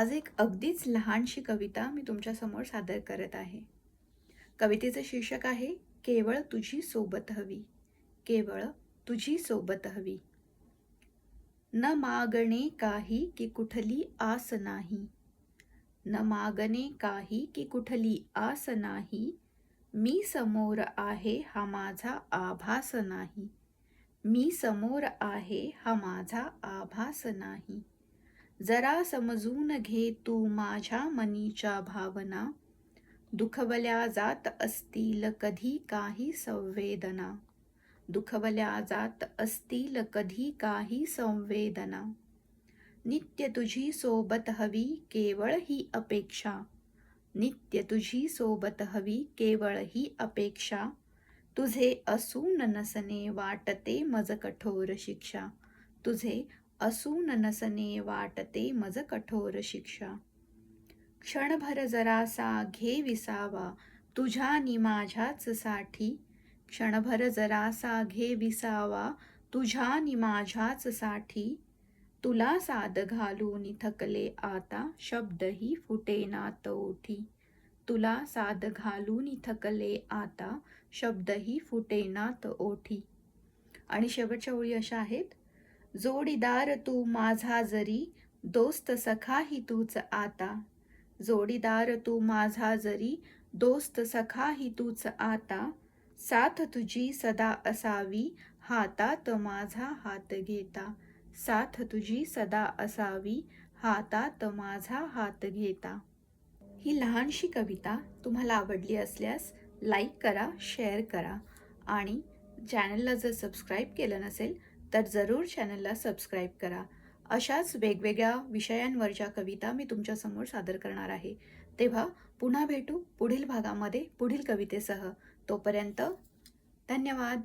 आज एक अगदीच लहानशी कविता मी तुमच्यासमोर सादर करत आहे. कवितेचं शीर्षक आहे केवळ तुझी सोबत हवी. केवळ तुझी सोबत हवी. न मागणे काही की कुठली आस नाही. न मागणे काही की कुठली आस नाही. मी समोर आहे हा माझा आभास नाही. मी समोर आहे हा माझा आभास नाही. जरा समजून घे तू माझ्या मनीच्या भावना. दुखवल्या जात असतील कधी काही संवेदना. दुखवल्या जात असतील कधी काही संवेदना. नित्य तुझी सोबत हवी केवळ ही अपेक्षा. नित्य तुझी सोबत हवी केवळ ही अपेक्षा. तुझे असून नसणे वाटते मज कठोर शिक्षा. तुझे असून नसने वाटते मज कठोर शिक्षा. क्षणभर जरासा घे विसावा तुझ्या नि माझ्याच साठी. क्षणभर जरासा घे विसावा तुझ्या नि माझ्याच साठी. तुला साद घालून थकले आता शब्दही फुटेनात ओठी तुला साद घालून थकले आता शब्दही फुटेनात ओठी आणि शेवटच्या ओळी अशा आहेत. जोडीदार तू माझा जरी दोस्त सखाही तूच आता. जोडीदार तू माझा जरी दोस्त सखाही तूच आता. साथ तुझी सदा असावी हातात माझा हात घेता. साथ तुझी सदा असावी हातात माझा हात घेता. ही लहानशी कविता तुम्हाला आवडली असल्यास लाईक करा शेअर करा आणि चॅनलला जर सबस्क्राईब केलं नसेल तर जरूर चॅनलला सबस्क्राईब करा. अशाच वेगवेगळ्या विषयांवरच्या कविता मी तुमच्यासमोर सादर करणार आहे. तेव्हा पुन्हा भेटू पुढील भागामध्ये पुढील कवितेसह. तोपर्यंत धन्यवाद.